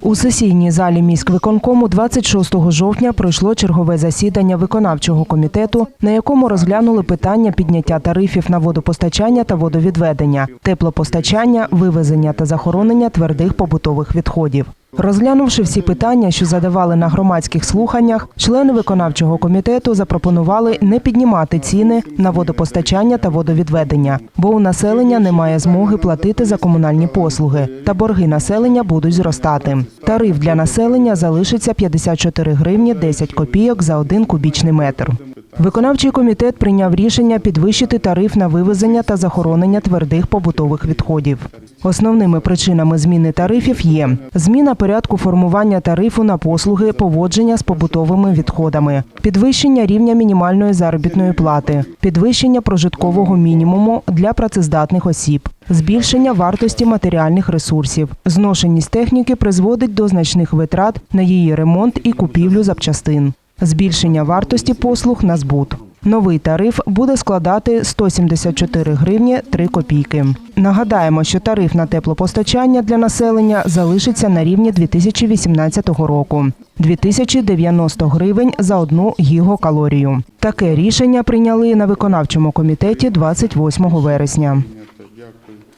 У сесійній залі міськвиконкому 26 жовтня пройшло чергове засідання виконавчого комітету, на якому розглянули питання підняття тарифів на водопостачання та водовідведення, теплопостачання, вивезення та захоронення твердих побутових відходів. Розглянувши всі питання, що задавали на громадських слуханнях, члени виконавчого комітету запропонували не піднімати ціни на водопостачання та водовідведення, бо у населення немає змоги платити за комунальні послуги, та борги населення будуть зростати. Тариф для населення залишиться 54 гривні 10 копійок за один кубічний метр. Виконавчий комітет прийняв рішення підвищити тариф на вивезення та захоронення твердих побутових відходів. Основними причинами зміни тарифів є зміна порядку формування тарифу на послуги поводження з побутовими відходами, підвищення рівня мінімальної заробітної плати, підвищення прожиткового мінімуму для працездатних осіб, збільшення вартості матеріальних ресурсів. Зношеність техніки призводить до значних витрат на її ремонт і купівлю запчастин, збільшення вартості послуг на збут. Новий тариф буде складати 174 гривні 3 копійки. Нагадаємо, що тариф на теплопостачання для населення залишиться на рівні 2018 року 2090 гривень за одну гігокалорію. Таке рішення прийняли на виконавчому комітеті 28 вересня.